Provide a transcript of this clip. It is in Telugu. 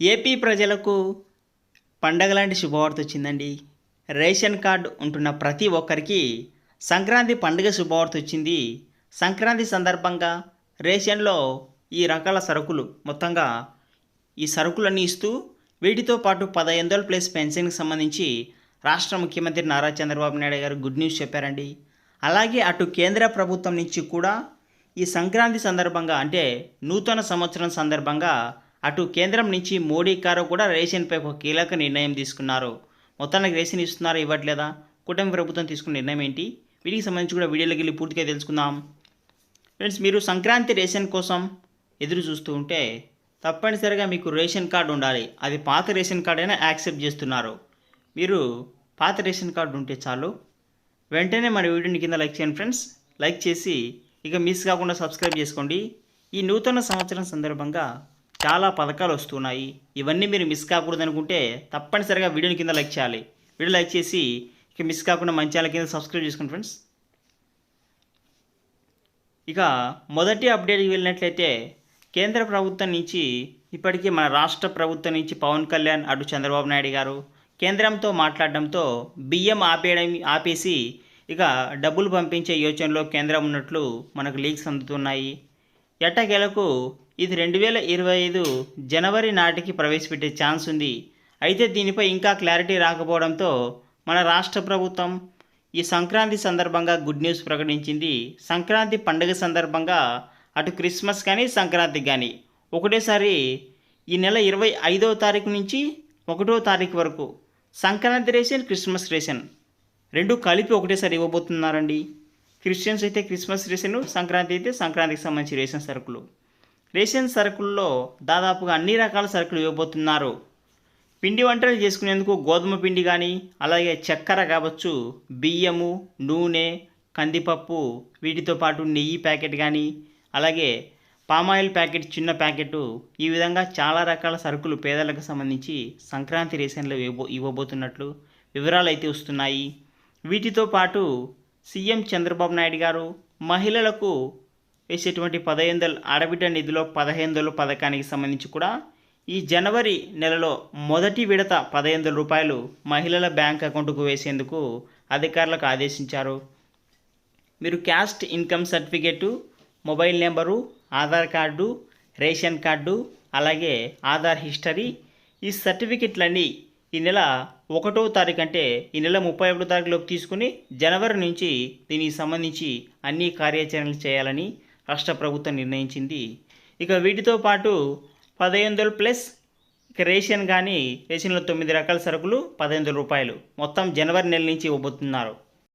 ఏపీ ప్రజలకు పండగలాంటి శుభవార్త వచ్చిందండి. రేషన్ కార్డు ఉంటున్న ప్రతి ఒక్కరికి సంక్రాంతి పండుగ శుభవార్త వచ్చింది. సంక్రాంతి సందర్భంగా రేషన్లో ఈ రకాల సరుకులు మొత్తంగా ఈ సరుకులన్నీ ఇస్తూ వీటితో పాటు పదహైదు వందల ప్లస్ పెన్షన్కి సంబంధించి రాష్ట్ర ముఖ్యమంత్రి నారా చంద్రబాబు నాయుడు గారు గుడ్ న్యూస్ చెప్పారండి. అలాగే అటు కేంద్ర ప్రభుత్వం నుంచి కూడా ఈ సంక్రాంతి సందర్భంగా అంటే నూతన సంవత్సరం సందర్భంగా అటు కేంద్రం నుంచి మోడీ కారు కూడా రేషన్పై ఒక కీలక నిర్ణయం తీసుకున్నారు. మొత్తానికి రేషన్ ఇస్తున్నారా ఇవ్వట్లేదా? కూటమి ప్రభుత్వం తీసుకున్న నిర్ణయం ఏంటి? వీటికి సంబంధించి కూడా వీడియోలోకి వెళ్ళి పూర్తిగా తెలుసుకుందాం. ఫ్రెండ్స్ మీరు సంక్రాంతి రేషన్ కోసం ఎదురు చూస్తూ ఉంటే తప్పనిసరిగా మీకు రేషన్ కార్డు ఉండాలి. అది పాత రేషన్ కార్డు అయినా యాక్సెప్ట్ చేస్తున్నారు. మీరు పాత రేషన్ కార్డు ఉంటే చాలు. వెంటనే మన వీడియోని కింద లైక్ చేయండి ఫ్రెండ్స్. లైక్ చేసి ఇక మిస్ కాకుండా సబ్స్క్రైబ్ చేసుకోండి. ఈ నూతన సంవత్సరం సందర్భంగా చాలా పథకాలు వస్తున్నాయి. ఇవన్నీ మీరు మిస్ కాకూడదు అనుకుంటే తప్పనిసరిగా వీడియోని కింద లైక్ చేయాలి. వీడియో లైక్ చేసి ఇక మిస్ కాకుండా మంచి ఛానల్ కింద సబ్స్క్రైబ్ చేసుకోండి ఫ్రెండ్స్ ఇక మొదటి అప్డేట్కి వెళ్ళినట్లయితే కేంద్ర ప్రభుత్వం నుంచి ఇప్పటికీ మన రాష్ట్ర ప్రభుత్వం నుంచి పవన్ కళ్యాణ్ అటు చంద్రబాబు నాయుడు గారు కేంద్రంతో మాట్లాడడంతో బియ్యం ఆపేయడం ఆపేసి ఇక డబ్బులు పంపించే యోచనలో కేంద్రం ఉన్నట్లు మనకు లీక్స్ అందుతున్నాయి. ఎట్టకేలకు ఇది రెండు వేల ఇరవై ఐదు జనవరి నాటికి ప్రవేశపెట్టే ఛాన్స్ ఉంది. అయితే దీనిపై ఇంకా క్లారిటీ రాకపోవడంతో మన రాష్ట్ర ప్రభుత్వం ఈ సంక్రాంతి సందర్భంగా గుడ్ న్యూస్ ప్రకటించింది. సంక్రాంతి పండుగ సందర్భంగా అటు క్రిస్మస్ కానీ సంక్రాంతి కానీ ఒకటేసారి ఈ నెల ఇరవై ఐదవ తారీఖు నుంచి ఒకటో తారీఖు వరకు సంక్రాంతి రేషన్ క్రిస్మస్ రేషన్ రెండు కలిపి ఒకటేసారి ఇవ్వబోతున్నారండి. క్రిస్టియన్స్ అయితే క్రిస్మస్ రేషన్ సంక్రాంతి అయితే సంక్రాంతికి సంబంధించి రేషన్ సరుకులు. రేషన్ సరుకుల్లో దాదాపుగా అన్ని రకాల సరుకులు ఇవ్వబోతున్నారు. పిండి వంటలు చేసుకునేందుకు గోధుమ పిండి కానీ అలాగే చక్కెర కావచ్చు బియ్యము నూనె కందిపప్పు వీటితో పాటు నెయ్యి ప్యాకెట్ కానీ అలాగే పామాయిల్ ప్యాకెట్ చిన్న ప్యాకెట్ ఈ విధంగా చాలా రకాల సరుకులు పేదలకు సంబంధించి సంక్రాంతి రేషన్లో ఇవ్వబో ఇవ్వబోతున్నట్లు వివరాలు అయితే వస్తున్నాయి. వీటితో పాటు సీఎం చంద్రబాబు నాయుడు గారు మహిళలకు వేసేటువంటి పదహైదు ఆడబిడ్డ నిధిలో పదహైదు వందల పథకానికి సంబంధించి కూడా ఈ జనవరి నెలలో మొదటి విడత పదహైదు రూపాయలు మహిళల బ్యాంక్ అకౌంట్కు వేసేందుకు అధికారులకు ఆదేశించారు. మీరు caste income certificate mobile number Aadhaar card ration card అలాగే ఆధార్ హిస్టరీ ఈ సర్టిఫికెట్లన్నీ ఈ నెల ఒకటో తారీఖు అంటే ఈ నెల ముప్పై ఒకటో తారీఖులోకి తీసుకుని జనవరి నుంచి దీనికి సంబంధించి అన్ని కార్యాచరణలు చేయాలని రాష్ట్ర ప్రభుత్వం నిర్ణయించింది. ఇక వీటితో పాటు పదహైదు వందలు ప్లస్ ఇక రేషన్ కానీ రేషన్లో తొమ్మిది రకాల సరుకులు పదహైదు వందల రూపాయలు. మొత్తం జనవరి నెల నుంచి ఇవ్వబోతున్నారు.